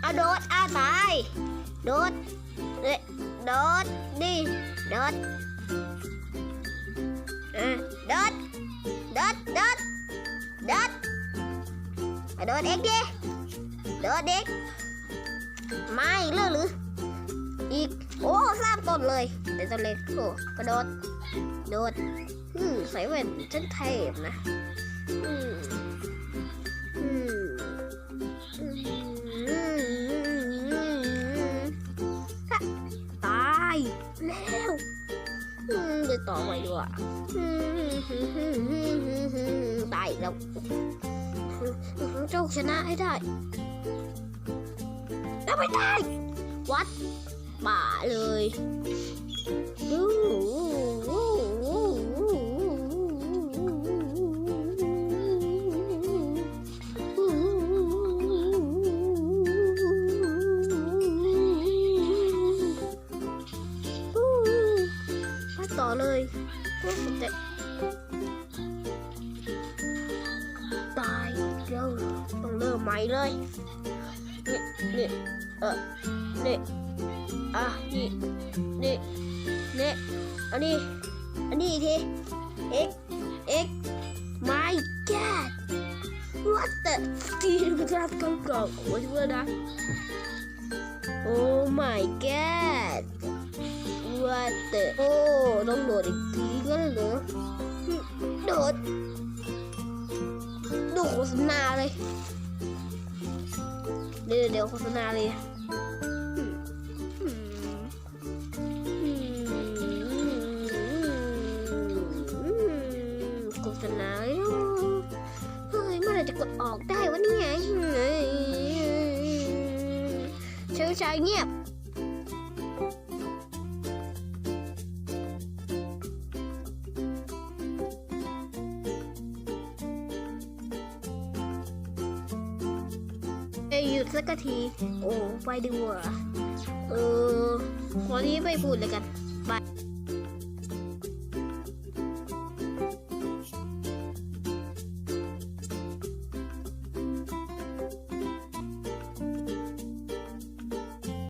เอาโดดอาตาย โดดเอ้ยโดดดิโดดอะโดดโดดโดดโดดโดดเอ็กดิโดดเอ็กไม่เลือกหรืออีกโอ้สามต้นเลยแต่ต้นเล็กโอ้กระโดดโดดอืมใส่แว่นฉันเทพนะอืม แล้วอืมเดี๋ยวต่อไปดีกว่าตายแล้วเจ้าชนะให้ได้ แล้วไม่ตายวัดป่าเลยดู ต่อเลยแต่ตายแล้วต้องเริ่มใหม่เลยนี่นี่เออนี่อะนี่นี่นี่อันนี้อันนี้อีกที x x my god what the ที่กระดับกล่องโอ้ยเพื่อนนะ oh my god what the โอ้ต้องโดดอีกทีก็เหรอโดดดูโฆษณาเลยเดี๋ยวเดี๋ยวโฆษณาเลยโฆษณาเลยเฮ้ยเมื่อไรจะกดออกได้วะเนี่ยเฮ้ยเชิญชาเงียบ จะหยุดสักที โอ้ ไปดีกว่าเออวันนี้ไม่พูดเลยกัน